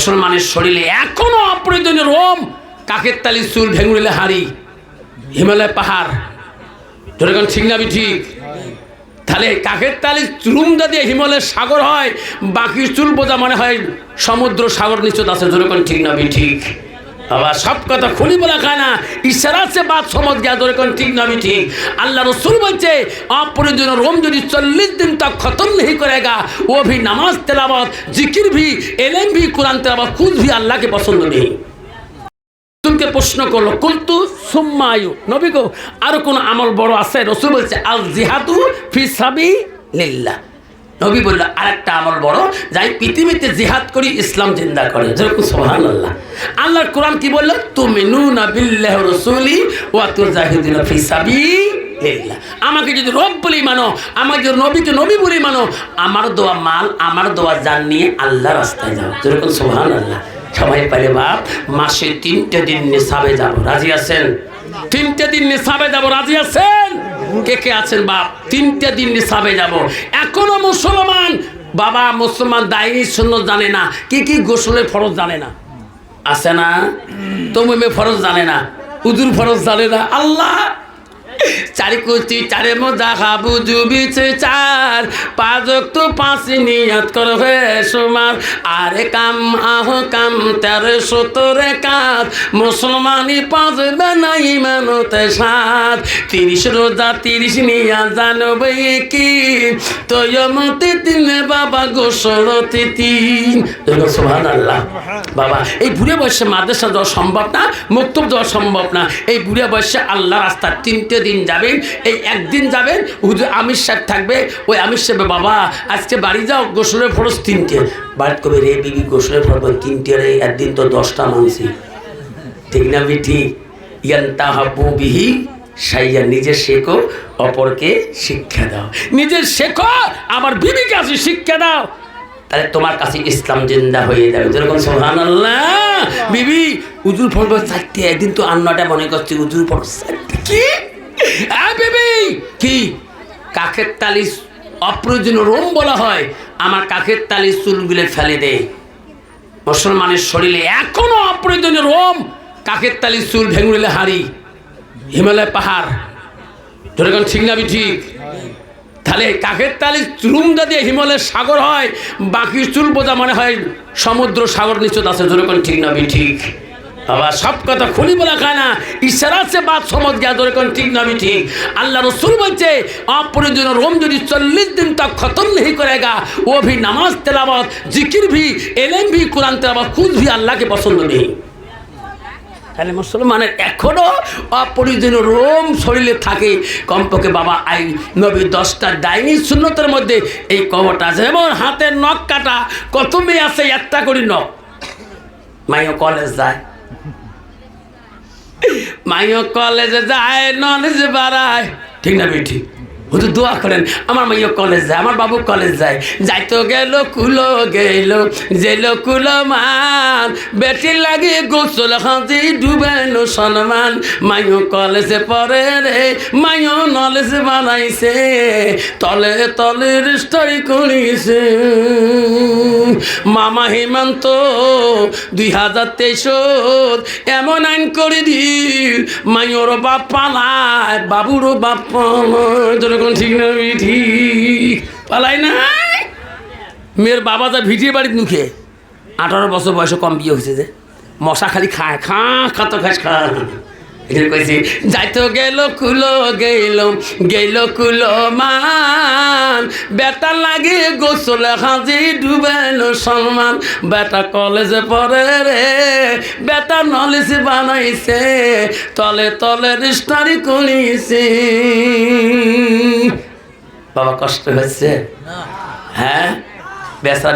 মুসলমানের শরীরে এখনও অপ্রয়োজনীয় রোম, কাকের তালি চুল ভেঙুড়িলে হাড়ি, হিমালয় পাহাড়। এখন ঠিক না ঠিক? তাহলে কাকের তালি চুরুম দিয়ে হিমালয়ের সাগর হয়, বাকি চুল বোঝা মনে হয় সমুদ্র সাগর নিশ্চিত আছে। যেরকম ঠিক না ঠিক? বাবা সব কথা খুলি বলা খায় না। ইশারা সে বাদ সমজ গিয়া ধরে কোন ঠিক না আমি ঠিক। আল্লাহ রসুল বলছে অপ্রয়োজনীয় রোম যদি চল্লিশ দিন তা খতম নেই করে গা, ও ভি নামাজ তেলাবত জিকির ভি, এলেম ভি, কোরআন তেলাবত খুদ ভি আল্লাহকে পছন্দ নেই। প্রশ্ন করল, কুলতু সুম্মায়ু। নবী গো, আর কোন আমল বড় আছে? রসুল বলছে, আল জিহাদু ফি সাবি লিল্লাহ নবী বলল, আরেকটা আমল বড়, যাই পৃথিবীতে জিহাদ করি, ইসলাম জিন্দা করে। যেরকম সোহান আল্লাহ আল্লাহর কোরআন কি বলল? তুমি নু না বিল্লাহ রসুলি ওয়া জাহিদিন ফি সাবি লিল্লাহ। আমাকে যদি রব বলি মানো, আমাকে নবীকে নবী বলি মানো, আমার দোয়া মাল, আমার দোয়া জান নিয়ে আল্লাহ রাস্তায় যাও। যেরকম সোহান আল্লাহ সবাই পারে বাপ, মাসে তিনটে দিন নিসাবে যাব। রাজি আছেন? তিনটে দিন নিসাবে যাব। রাজি আছেন? কে কে আছেন বাপ? তিনটা দিন নিসাবে যাব। এখনও মুসলমান? বাবা মুসলমান দায়ী শূন্য জানে না। কি কি গোসলের ফরজ জানে না? আছে না? তুমি ফরজ জানে না। উদুর ফরজ জানে না। আল্লাহ চারি কুচি, চারে মোদা খাবু জুবিছে চার। পাঁচক তো পাঁচ নিয়ত করবে সুমার। আরে কাম, আহ কাম, তেরে সতরে কাজ মুসলমানি পাঁচ বেনাই মানতে সাত। তিরিশ রোজা, তিরিশ নিয়া জানবে কি? তৈমতি তিনে, বাবা গোসরতি তিন। সোহান আল্লাহ বাবা, এই বুড়ে বয়সে মাদ্রাসা যাওয়া সম্ভব না, মুক্তব যাওয়া সম্ভব না। এই বুড়ে বয়সে আল্লাহ রাস্তার তিনটে দিন যাবেন এই একদিন যাবেন হুজুর আমির সাহেব থাকবে ওই আমির সাহেব বাবা আজকে বাড়ি যাও গোসলের ফরজ তিনটে। বাড়িতে কবে রে বিবি গোসলের ফরজ তিনটে রে? একদিন তো দশটা মানছি। ঠিক না বি ঠিক। ইয়ান্তা হাব্বু বিহি সাইয়া নিজে শেখো অপরকে শিক্ষা দাও। নিজের শেখো আমার বিবিকে আসি শিক্ষা দাও। তাহলে তোমার কাছে ইসলাম জিন্দা হয়ে যাবে। যেরকম সোহান আল্লাহ। বিবি উজুর ফল চারটে একদিন তো আন্নাটা মনে করছি উজুর ফল চারটে। কি? কি? কাকের তালি অপ্রয়োজনীয় রোম বলা হয়। আমার কাকের তালি চুলগুলো ফেলে দেয় মুসলমানের শরীরে এখনও অপ্রয়োজনীয় রোম। কাকের তালি চুল ভেঙুড়িলে হাড়ি। হিমালয় পাহাড়। যেরকম ঠিক না ঠিক? তাহলে কাকের তালি চুলুমদা দিয়ে হিমালয়ের সাগর হয়, বাকি চুল বোঝা মনে হয় সমুদ্র সাগর নিশ্চিত আছে। যেরকম ঠিক না ঠিক? বাবা সব কথা খুলি বলা খায় না। ইশারা সে বাদ সমাজ গিয়া ধরে কোন ঠিক নামি ঠিক। আল্লাহ রসুল বলছে অপ্রয়োজন রোম যদি চল্লিশ দিন তা খতম নেই করেগা, ও ভি নামাজ তেলাবত জিকির ভি, এলেম ভি, কোরআন তেলাবত খুঁজ ভি আল্লাহকে পছন্দ নেই। তাহলে মুসলমানের এখনও অপরিজনীয় রোম শরীরে থাকে। কমপক্ষে বাবা, আই নবী দশটা ডাইনি শূন্যতার মধ্যে এই কবরটা আছে। এবং হাতের নখ কাটা, কত মেয়ে আছে, একটা করি নখ। মাইও কলেজ যায়। মাইও কলেজে যায় নলেজে বাড়ায়। ঠিক না বেটি? হুজুর দোয়া করেন, আমার মাইও কলেজ যায়, আমার বাবু কলেজ যায়। যাইতো গেল কুলো গেল জেল কুলো মান। বেটি লাগে গোসল হাজি ডুবেল সম্মান মাইও কলেজে পড়ে রে, মাইও নলেজ বানাইছে। তলে তলে স্টাডি করিছে মামা হেমন্ত, দুই হাজার তেইশ এমন আইন করে দি মাইওর বাপ পালায় বাবুর বাপ পালায়। যেরকম ঠিক না, মিঠি। পালাই না। মেয়ের বাবা যা ভিটিয়ে বাড়ির মুখে। আঠারো বছর বয়সে কম বিয়ে হয়েছে যে। মশা খালি খায়, খা, খাতো খাস, খা। কইছি যাইতো গেল কুলো গেল গেল কুলো মান। বেটা লাগে গোসল হাজি ডুবেল সম্মান। বেটা কলেজে পড়ে রে বেটা নলেজ বানাইছে তলে তলে রিস্টারি করিছে বাবা কষ্ট হচ্ছে? হ্যাঁ? বেসা